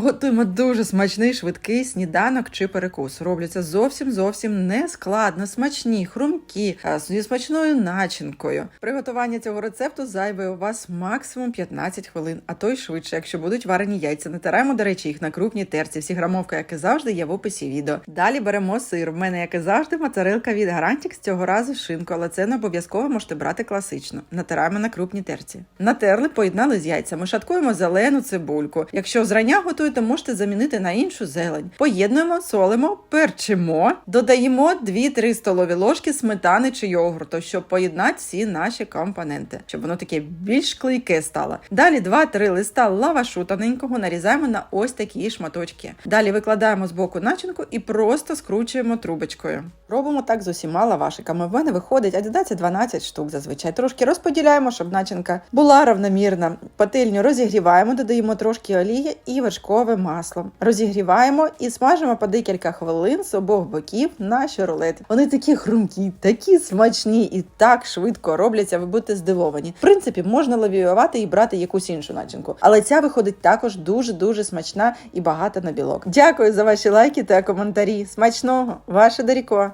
Готуємо дуже смачний швидкий сніданок чи перекус. Робляться зовсім зовсім не складно, смачні, хрумкі, а зі смачною начинкою. Приготування цього рецепту зайве у вас максимум 15 хвилин, а то й швидше, якщо будуть варені яйця. Натираємо, до речі, їх на крупній терці. Всі грамовка, як і завжди, є в описі відео. Далі беремо сир. В мене, як і завжди, моцарелка від Гарантікс. Цього разу шинку, але це не обов'язково можете брати класично. Натираємо на крупній терці. Натерли, поєднали з яйцями. Шаткуємо зелену цибульку. Якщо зрання готуєте, можете замінити на іншу зелень. Поєднуємо, солимо, перчимо, додаємо 2-3 столові ложки сметани чи йогурту, щоб поєднати всі наші компоненти, щоб воно таке більш клейке стало. Далі 2-3 листа лавашу тоненького нарізаємо на ось такі шматочки. Далі викладаємо з боку начинку і просто скручуємо трубочкою. Робимо так з усіма лавашиками. В мене виходить 11-12 штук зазвичай. Трошки розподіляємо, щоб начинка була равномірна. Пательню розігріваємо, додаємо трошки олії і вершкове масло. Розігріваємо і смажимо по декілька хвилин з обох боків наші рулети. Вони такі хрумкі, такі смачні і так швидко робляться. Ви будете здивовані. В принципі, можна лавіювати і брати якусь іншу начинку, але ця виходить також дуже дуже смачна і багата на білок. Дякую за ваші лайки та коментарі. Смачного, ваше Даріко!